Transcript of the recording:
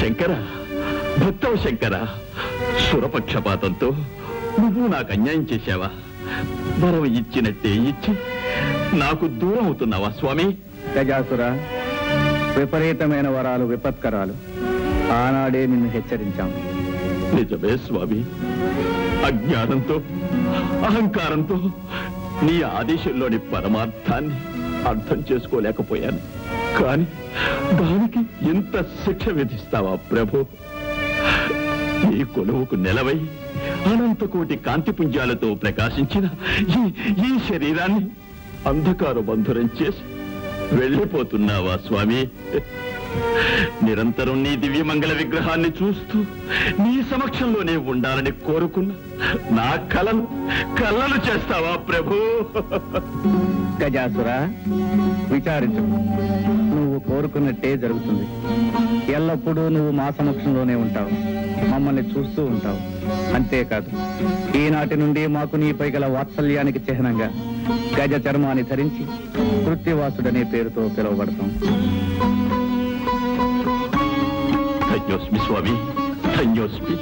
శంకర భక్తవ శంకర సురపక్షపాతంతో నువ్వు నాకు అన్యాయం చేశావా? వరం ఇచ్చినట్టే ఇచ్చి నాకు దూరం అవుతున్నావా స్వామి? గజాసుర విపరీతమైన వరాలు విపత్కరాలు ఆనాడే నిన్ను హెచ్చరించాం. నిజమే స్వామి. అజ్ఞానంతో అహంకారంతో నీ ఆదేశంలోని పరమార్థాన్ని అర్థం చేసుకోలేకపోయాను. కానీ దానికి ఎంత శిక్ష విధిస్తావా ప్రభు? ఈ కొలువుకు నెలవై అనంతకోటి కాంతిపుంజాలతో ప్రకాశించిన ఈ ఈ శరీరాన్ని అంధకార బంధురం చేసి వెళ్ళిపోతున్నావా స్వామి? నిరంతరం నీ దివ్యమంగళ విగ్రహాన్ని చూస్తూ నీ సమక్షంలోనే ఉండాలని కోరుకున్న నా కలను కళ్ళలు చేస్తావా ప్రభు? గజాసురా విచారించు. నువ్వు కోరుకున్నట్టే జరుగుతుంది. ఎల్లప్పుడూ నువ్వు మా సమక్షంలోనే ఉంటావు. మమ్మల్ని చూస్తూ ఉంటావు. అంతేకాదు ఈనాటి నుండి మాకు నీపై గల వాత్సల్యానికి చిహ్నంగా గజ చర్మాన్ని ధరించి కృత్యవాసుడనే పేరుతో పిలువబడతాం. ధన్యోస్మి స్వామి ధన్యోస్మి.